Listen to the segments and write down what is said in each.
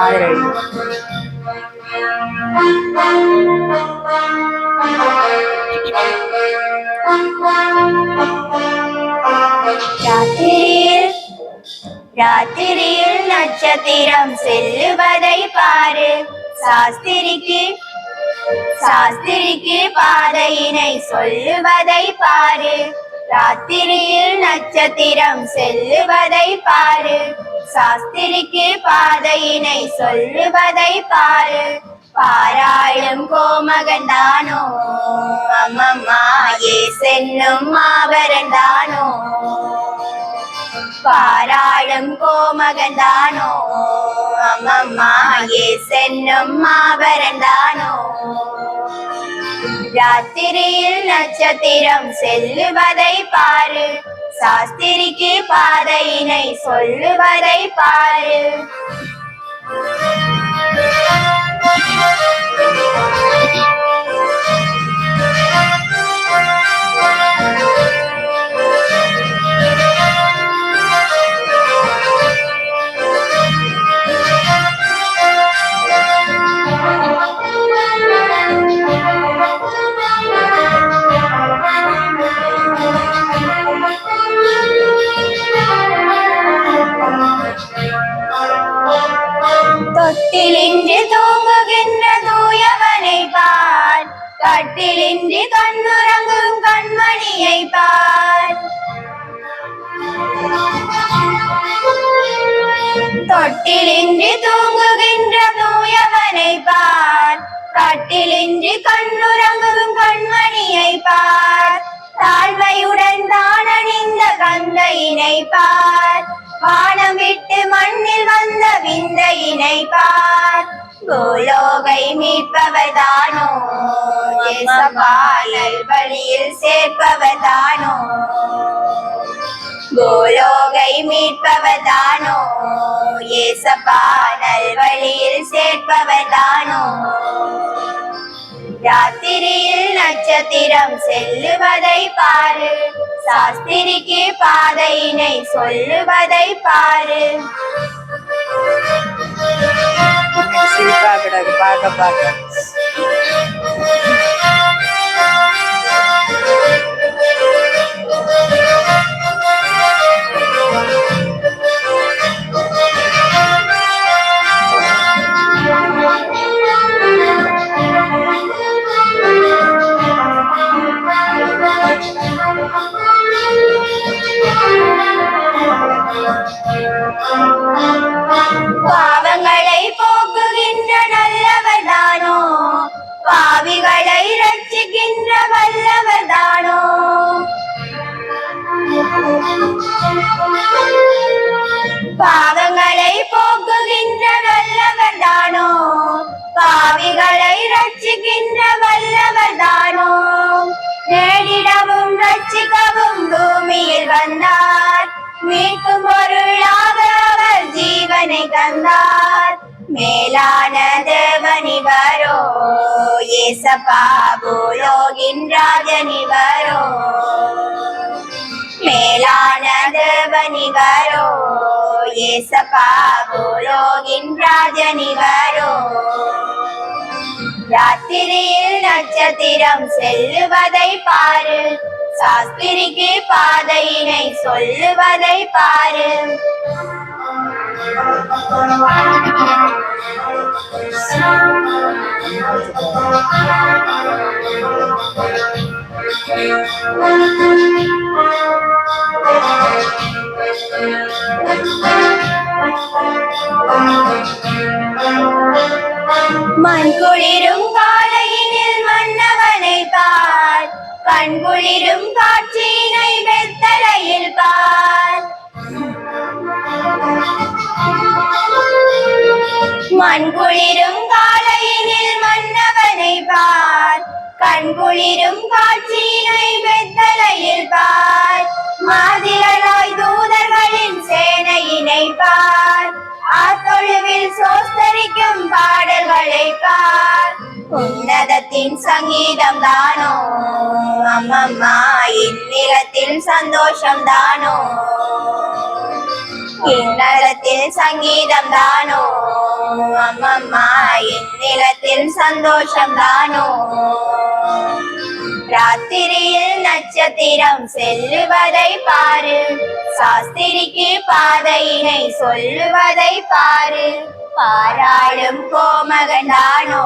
பாதிரை ராத்திரியில் ராத்திரியில் நட்சத்திரம் செல்லுவதை பாரு. சாஸ்திரிக்கு சாஸ்திரிக்கு பாதையினை சொல்லுவதை பாரு. ராத்திரியில் நட்சத்திரம் செல்லுவதை பாரு. சாஸ்திரிக்கு பாதையினை சொல்லுவதை பாரு. பாராளும் கோமகன்தானோ அம்மம்மா ஏ சென்னும் மாபரந்தானோ பாராளும் கோமகன்தானோ அம்மம்மா ஏ சென்னும் மாபரந்தானோ ராத்திரியில் நட்சத்திரம் செல்லுவதை பாரு சாஸ்திரிக்கு பாதையினை சொல்லுவதை பாரு Thank you. கட்டிலின்றி தூங்குகின்ற தூயவனை பார். கட்டிலின்றி கண்ணுறங்கும் கண்மணியை பார். தொட்டிலின்றி தூங்குகின்ற தூயவனை பார். கட்டிலின்றி கண்ணுறங்கும் கண்மணியை பார். தாழ்மையுடன் தான் அணிந்த கந்தையினை பார். பூலோகை மீட்பவதானோ? தேசபாலல் வழியில் சேர்ப்பவதானோ? பூலோகை மீட்பவதானோ? ஏசப்பா நல்வழியில் சேர்ப்பவர் ராத்திரியில் நட்சத்திரம் செல்லுவதை பாரு. சாஸ்திரிக்கு பாதையினை சொல்லுவதை பாரு. சிரிப்பா கிடக்கு பார்க்க பார்க்க. தந்தார் மேலான தேவனிவரோ ஏசப்பா பூலோகின் ராஜனிவரோ மேலான தேவனிவரோ ஏசப்பா பூலோகின் ராஜனிவரோ ராத்திரியில் நட்சத்திரம் செல்லுவதை பாரு. சாஸ்திரிக்கு பாதையினை சொல்லுவதை பாரு. மண் குளிரும் காலையினில் மன்னவனை பார். கண் குளிரும் காட்சியினை வெத்தலையில் பார். மண் குளிரும் காலையினில் மன்னவனை பார். கண் குளிரும் காட்சியினை வெத்தலையில் பார். மாதிரனாய் தூதர்களின் சேனையினை பார். ஆத்தொழுவில் சோஸ்தரிக்கும் பாடல்களை பார். உன்னதத்தின் சங்கீதம் தானோ? அம்மம்மா இந்நிலத்தில் சந்தோஷம் தானோ? கிண்ணறத்தில் சங்கீதம் தானோ? அம்மம்மா இந்நிலத்தில் சந்தோஷந்தானோ ராத்திரியில் நட்சத்திரம் செல்லுவதை பாரு சாஸ்திரிக்கு பாதையினை சொல்லுவதை பாரு பாராளும் கோமகண்டானோ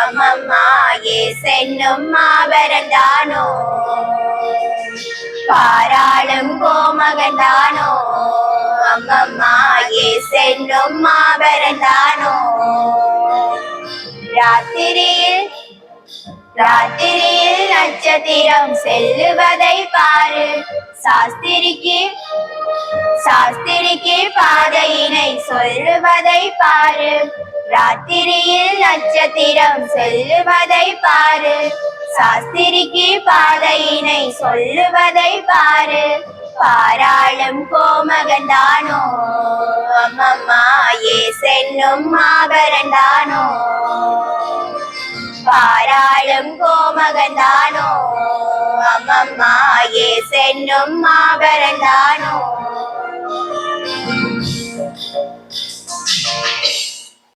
அம்மம்மா ஏ சென்னும் மாபரந்தானோ பாராளும் கோமகண்டானோ அம்மம்மா ஏ சென்னும் மாபரந்தானோ? ராத்திரியில் ராத்திரியில் நட்சத்திரம் செல்லுவதை பாரு. சாஸ்திரிக்கு சாஸ்திரிக்கு பாதையினை சொல்லுவதை பாரு. ராத்திரியில் நட்சத்திரம் செல்லுவதை பாரு. சாஸ்திரிக்கு பாதையினை சொல்லுவதை பாரு. பாராளும் கோமகந்தானோ அம்மம்மா ஏ சென்னும் மாபரந்தானோ பாராளும் கோமகந்தானோ அம்மம்மா ஏ சென்னும் மாபரந்தானோ